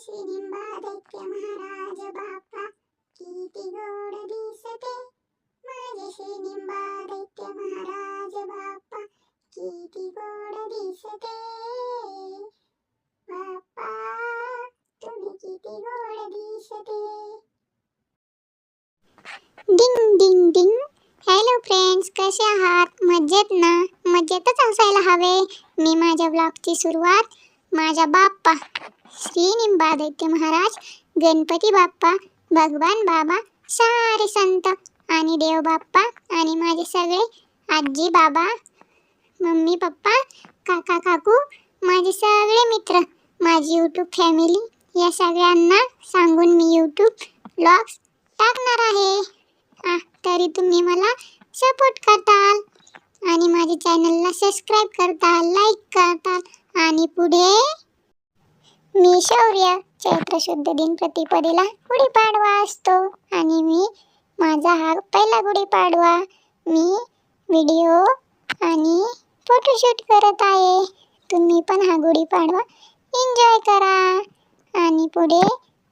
श्री निंबादैत्य महाराज बाप्पा किती गोड दिसते. माझे श्री निंबादैत्य महाराज बाप्पा किती गोड दिसते. बाप्पा तुम्ही किती गोड दिसते. डिंग डिंग डिंग. हॅलो फ्रेंड्स कसे आहात? मजेत ना? मजेतच असायला हवे. मी माझ्या ब्लॉगची सुरुवात माझा बाप्पा. श्री निंबादैत्य महाराज गणपती बाप्पा भगवान बाबा सारे संत आणि देव बाप्पा आणि माझे सगळे आजी बाबा मम्मी पप्पा काका काकू माझे सगळे मित्र माझी यूट्यूब फॅमिली या सगळ्यांना सांगून मी यूट्यूब ब्लॉग्स टाकणार आहे. तरी तुम्ही मला सपोर्ट करताल आणि माझ्या चॅनलला सबस्क्राईब करताल लाईक करताल. आणि पुढे? मी शौर्य चैत्र शुद्ध दिन प्रतिपदेला गुढीपाडवा असतो. आणि मी माझा हा पहिला गुढीपाडवा मी व्हिडिओ आणि फोटोशूट करत आहे. तुम्ही पण हा गुढीपाडवा एन्जॉय करा. आणि पुढे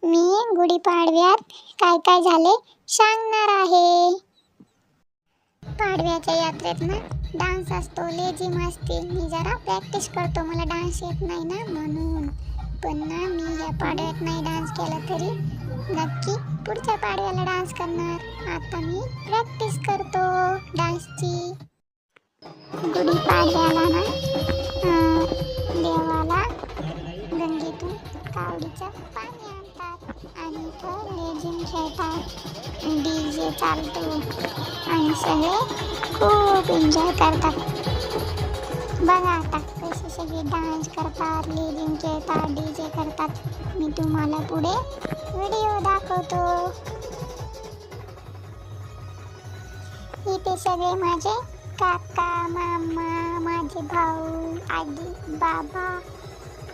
मी गुढीपाडव्यात काय काय झाले सांगणार आहे. पाडव्याच्या यात्रेत ना डान्स असतो लेझिम असते मी जरा प्रॅक्टिस करतो. मला डान्स येत नाही ना म्हणून. पण ना मी या पाडव्यात नाही डान्स केला तरी नक्की पुढच्या पाडव्याला डान्स करणार. आता मी प्रॅक्टिस करतो डान्सची. गुढीपाडव्याला ना देवाला गंगेतून कावडीच्या पाणी आणि इथं लेझिम खेळतात. डी जे चालतो. आणि सगळे खूप एन्जॉय करतात. बघा आता कसे सगळे डान्स करतात लेझिम खेळतात डी जे करतात. मी तुम्हाला पुढे व्हिडिओ दाखवतो. इथे सगळे माझे काका मामा माझे भाऊ आजी बाबा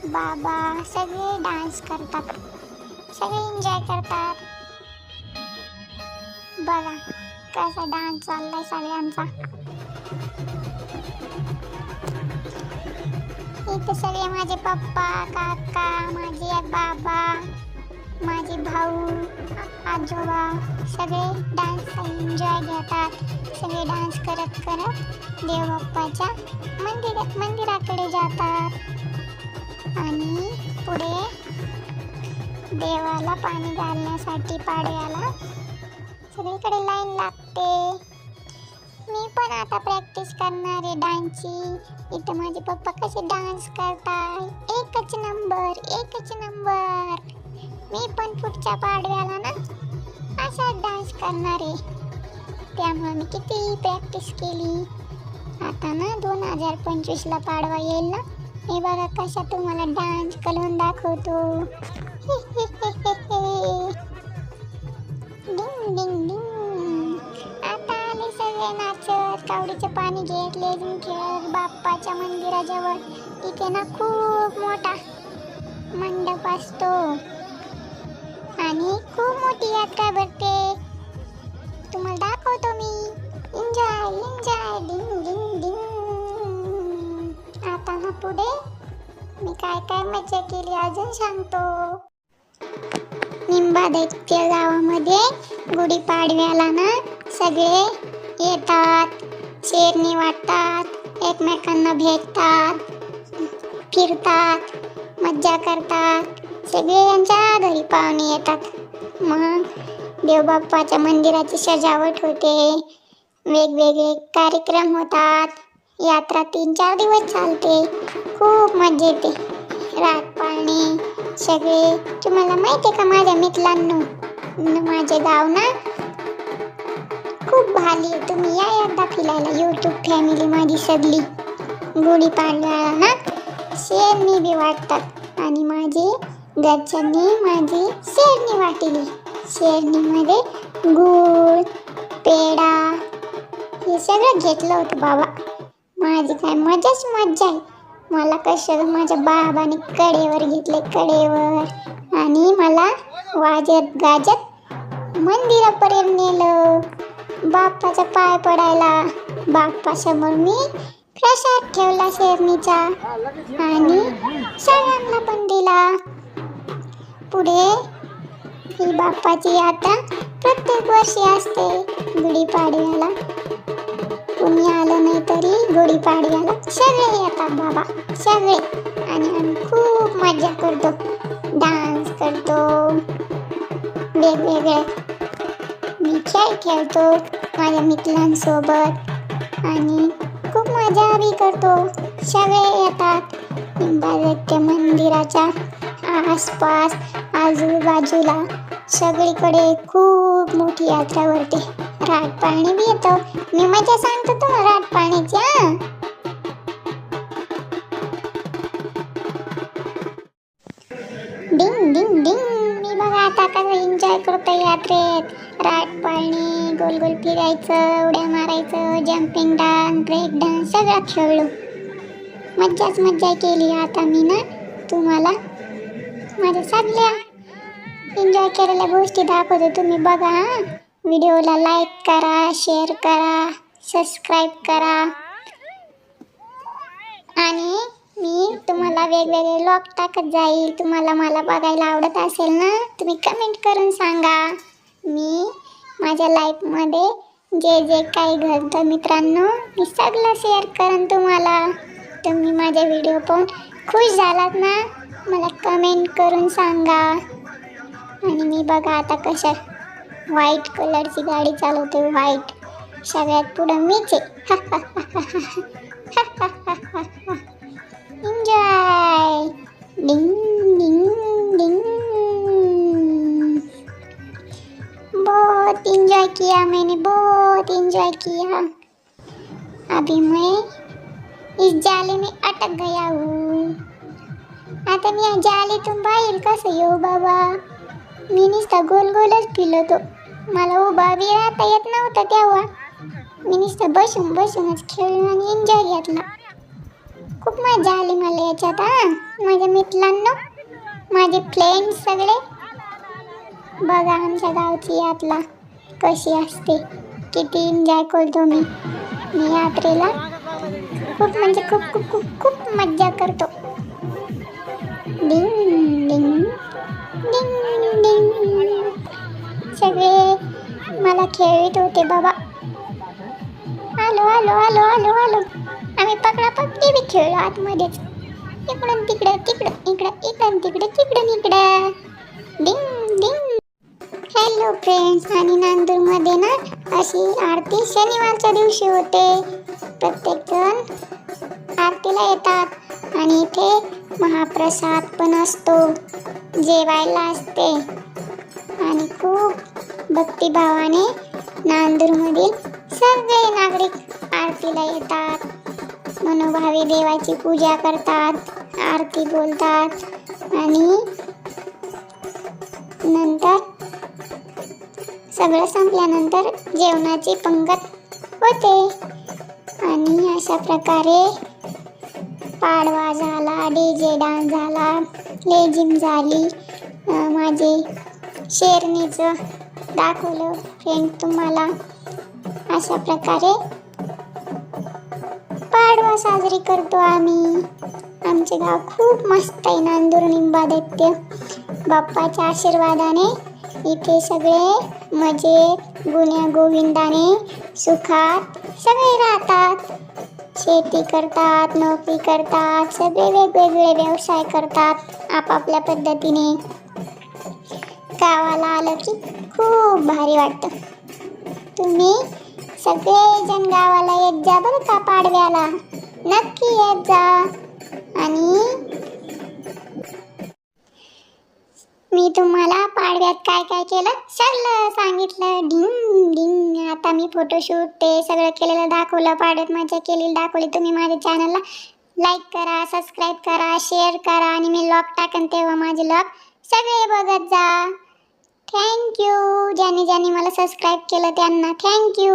बाबा सगळे डान्स करतात. सगळे एन्जॉय करतात? बघा कसा डान्स चाललाय सगळ्यांचा. इथे सगळे माझे पप्पा काका माझे बाबा माझे भाऊ आजोबा सगळे डान्स एन्जॉय घेतात. सगळे डान्स करत करत देवबाप्पाच्या मंदिर मंदिराकडे जातात. आणि पुढे देवाला पाणी घालण्यासाठी पाडव्याला. सगळीकडे लाईन लागते. मी पण आता प्रॅक्टिस करणार आहे डान्सची. इथं माझे पप्पा कसे डान्स करतात एकच नंबर एकच नंबर मी पण पुढच्या पाडव्याला ना असाच डान्स करणार आहे. त्यामुळे मी किती प्रॅक्टिस केली. आता ना दोन हजार पंचवीसला पाडवा येईल ना. हे बघा कसा तुम्हाला डान्स करून दाखवतो. कावडीचं पाणी घेतले खेळत बाप्पाच्या मंदिराजवळ. इथे ना खूप मोठा मंडप असतो. आणि खूप मोठी यात्रा भरते. तुम्हाला दाखवतो मी. एन्जॉय एन्जॉय डिंग डिंग डिंग आता ना पुढे मी काय काय मजा केली अजून सांगतो. निंबादैत्य गावामध्ये गुढीपाडव्याला ना सगळे येतात. शेरणी वाटतात एकमेकांना भेटतात फिरतात मज्जा करतात. सगळे यांच्या घरी पाहुणे येतात. मग देवबाप्पाच्या मंदिराची सजावट होते. वेगवेगळे कार्यक्रम होतात. यात्रा तीन चार दिवस चालते. खूप मजा येते. रात पाळणे सगळे. तुम्हाला माहिती आहे का माझ्या मित्रांनो? माझे गाव ना खूप भाली तुम्ही या एकदा फिरायला यूट्यूब फॅमिली माझी सगळी. गुढीपाडव्याला ना शेरणी बी वाटतात. आणि माझे घरच्यांनी माझी शेरणी वाटली. शेरणीमध्ये गूळ पेढा हे सगळं घेतलं होतं बाबा. माझी काय मजाच मज्जा आहे. मला कशाला माझ्या बाबाने कडेवर घेतले कडेवर. आणि मला वाजत गाजत मंदिरापर्यंत नेलं. बाप्पाचा पाय पडायला. बाप्पासमोर मी प्रसाद ठेवला शेरणीचा आणि सगळ्यांना पण दिला. पुढे ही बाप्पाची यात्रा प्रत्येक वर्षी असते गुढीपाडव्याला. कुणी आलं नाही तरी गुढीपाडव्याला. सगळे येतात बाबा सगळे. आणि आम्ही खूप मजा करतो डान्स करतो. वेगवेगळे. मी खेळ खेळतो. माझ्या मित्रांसोबत. आणि खूप मजा बी करतो. सगळे येतात. लिंबादत्त मंदिराच्या आसपास आजूबाजूला. सगळीकडे खूप मोठी यात्रा भरते राट पाणी बी येतं. मी मजा सांगतो तो राट पाण्याची हा. डिंग डिंग डिंग. कसं एन्जॉय करतो यात्रेत. राट पाळणी गोल गोल फिरायचं उड्या मारायचं जम्पिंग डान्स ब्रेक डान्स सगळं खेळलो. मज्जाच मज्जा केली. आता मी ना तुम्हाला माझ्या सगळ्या एन्जॉय केलेल्या गोष्टी दाखवतो. तुम्ही बघा व्हिडिओला लाईक करा शेअर करा सबस्क्राईब करा. आणि मी तुम्हाला वेगवेगळे लॉक टाकत जाईल. तुम्हाला मला बघायला आवडत असेल ना तुम्ही कमेंट करून सांगा. मी माझ्या लाईफमध्ये जे जे काही घडतं मित्रांनो मी सगळं शेअर करेन तुम्हाला. तुम्ही माझे व्हिडिओ पाहून खुश झालात ना? मला कमेंट करून सांगा. आणि मी बघा आता कशा व्हाईट कलरची गाडी चालवते व्हाईट सगळ्यात पुढं मीच आहे. जाले में अटक गया हूँ। आता मी या जालीतून बाहेर कसं येऊ बाबा? मी नुसता गोल गोलच तो मला उभा बी राहता येत नव्हता तेव्हा. मी नुसतं बसून बसूनच खेळलो आणि एन्जॉय घेतला. खूप मजा आली मला याच्यात हा. माझ्या मित्रांनो माझे फ्रेंड्स सगळे. बघा आमच्या गावची यात्रा कशी असते. किती एन्जॉय करतो मी. मी यात्रेला खूप म्हणजे खूप खूप खूप खूप मज्जा करतो. डिंग डिंग डिंग डिंग. सगळे मला खेळत होते बाबा. आलो आलो आलो आलो आलो. आम्ही पकडा पकडी बी खेळलो आतमध्येच. इकडून तिकडं तिकडं इकडं इकडं तिकडं तिकडून इकडं. डिंग डिंग हॅलो फ्रेंड्स आणि नांदूरमध्ये ना अशी आरती शनिवारच्या दिवशी होते. प्रत्येक जण आरतीला येतात आणि इथे महाप्रसाद पण असतो. जेवायला असते. आणि खूप भक्तिभावाने नांदूरमधील सगळे नागरिक आरतीला येतात. मनोभावे देवाची पूजा करतात आरती बोलतात आणि नंतर सगळं संपल्यानंतर जेवणाची पंगत होते. आणि अशा प्रकारे पाडवा झाला डी जे डान्स झाला लेझिम झाली. माझे शेरणीचं दाखवलं फ्रेंड तुम्हाला. अशा प्रकारे पाडवा साजरी करतो आम्ही. आमचे गाव खूप मस्त आहे नांदूर निंबादैत्य. बाप्पाच्या आशीर्वादाने इथे सगळे मजेत गुण्या गोविंदाने सुखात सगळे राहतात. शेती करतात नोकरी करतात सगळे वेगवेगळे व्यवसाय करतात आपापल्या पद्धतीने. गावाला आलं की खूप भारी वाटतं. तुम्ही सगळेजण गावाला येत जा बरं का पाडव्याला. नक्की येत जा. आणि मी तुम्हाला पाडव्यात काय काय केलं? सगळं सांगितलं. ढिंग ढिंग आता मी फोटोशूट ते सगळं केलेलं दाखवलं. पाडव्यात मजा केलेली दाखवली तुम्ही माझ्या चॅनलला लाईक करा सबस्क्राईब करा शेअर करा आणि मी लॉक टाकन तेव्हा माझे लॉक सगळे बघत जा. थँक्यू ज्यांनी ज्याने मला सबस्क्राईब केलं त्यांना थँक्यू